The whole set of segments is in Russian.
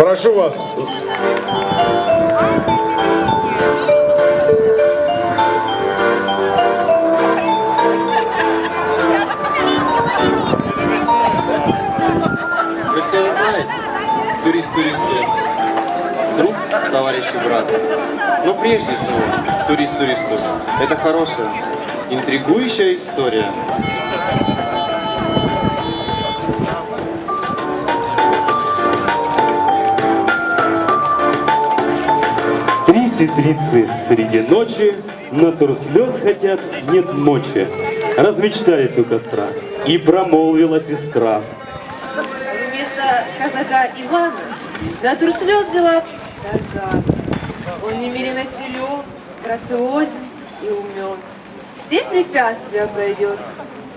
Прошу вас. Вы все знаете, турист туристу друг, товарищ и брат. Но прежде всего, турист туристу это хорошая, интригующая история. Сестрицы среди ночи на турслет хотят, нет мочи. Размечтались у костра, и промолвила сестра. Вместо казака Ивана на турслет взяла Тарзана. Он немерено силен, грациозен и умен. Все препятствия пройдет,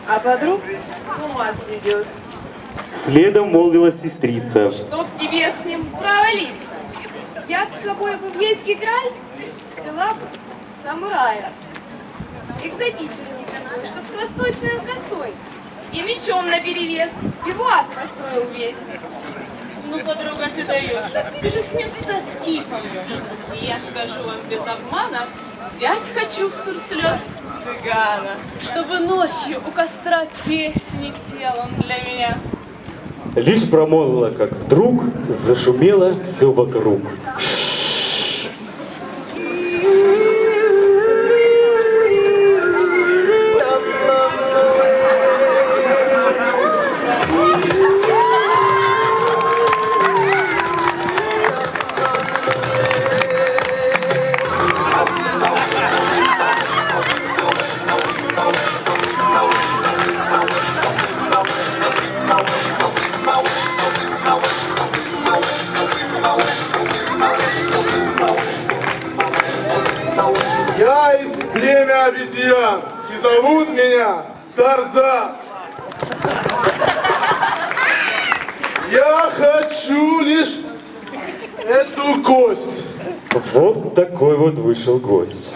а подруг с ума сведет. Следом молвила сестрица. Чтоб тебе с ним провалиться. Я б с собой в Ивейский край взяла самурая. Экзотический такой, чтоб с восточной косой. И мечом наперевес, бивуак построил весь. Ну, подруга, ты даешь. Ты же с ним с тоски помрешь. И я скажу вам без обмана, взять хочу в турслет цыгана, чтобы ночью у костра песни пел он для меня. Лишь промолвила, как вдруг зашумело все вокруг. Племя обезьян, и зовут меня Тарзан. Я хочу лишь эту кость. Вот такой вот вышел гость.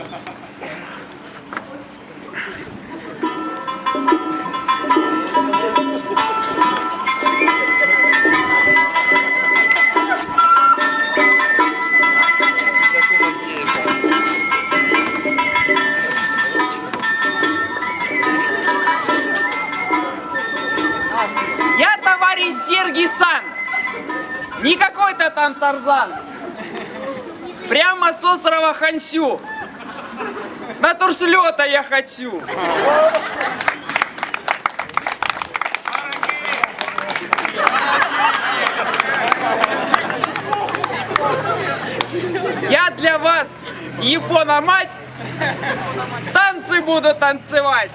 Не какой-то там Тарзан. Прямо с острова Хансю. На турслета я хочу. Я для вас, Япона мать, танцы буду танцевать.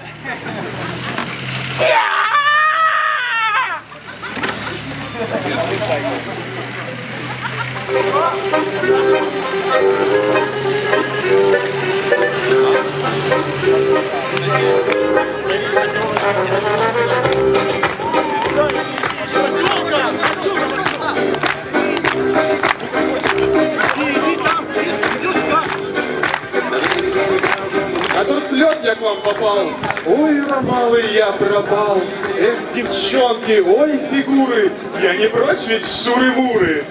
К вам попал. Ой, ромалы, я пропал. Эх, девчонки, ой, фигуры. Я не прочь ведь шуры-муры.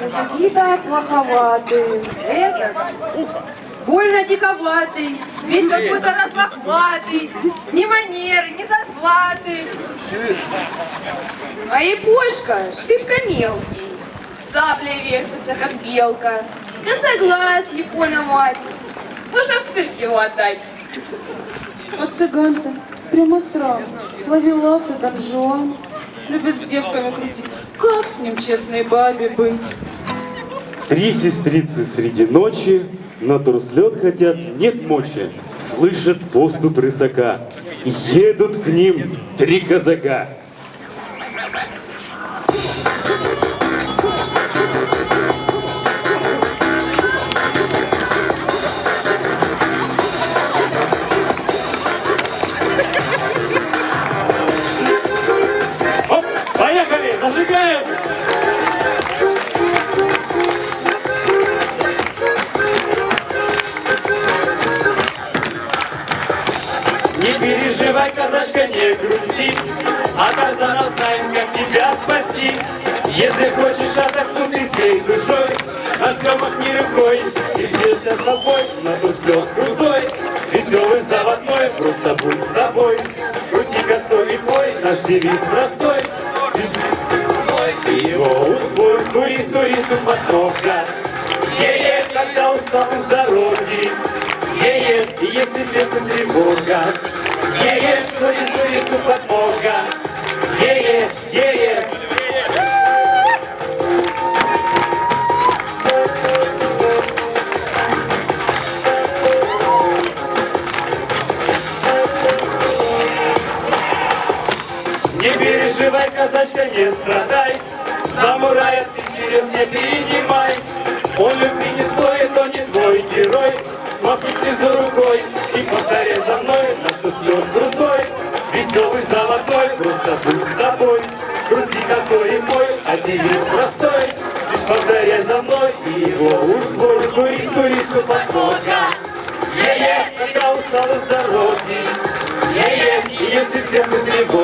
Мужики так плоховатые. Это больно диковатый, весь какой-то разлохматый, ни манеры, ни зарплаты. А Япошка шибко мелкий. Саблей вертится, как белка. Да соглас, Япона мать. Можно в цирк его отдать. А цыган-то прямо срам. Ловелас и Дон Жуан. Любит с девками крутить. Как с ним честной бабе быть? Три сестрицы среди ночи на турслет хотят, нет мочи. Слышат поступ рысака. Едут к ним три казака. Поехали, зажигаем! Не грусти, а Тарзанов знает, как тебя спасти. Если хочешь отдохнуть всей душой, на съемах не рукой, и с тобой на взлет крутой, веселый заводной, просто будь собой. Крути косой и пой, наш девиз простой. Ты его усвой, турист, туристу подножка. Е-е, когда устал из дороги. Е-е, если сердце тревога. не страдай, Самурая ты всерьез не принимай. Он любви не стоит, он не твой герой. Смотри за рукой и повторяй за мной, На что слет веселый золотой, Просто будь с тобой, крути косой и мой, А девиз простой, лишь повторяй за мной И его усвой, турист, туристу подмога. Е-е, когда устал и дороги. Е-е, если в сердце тревога,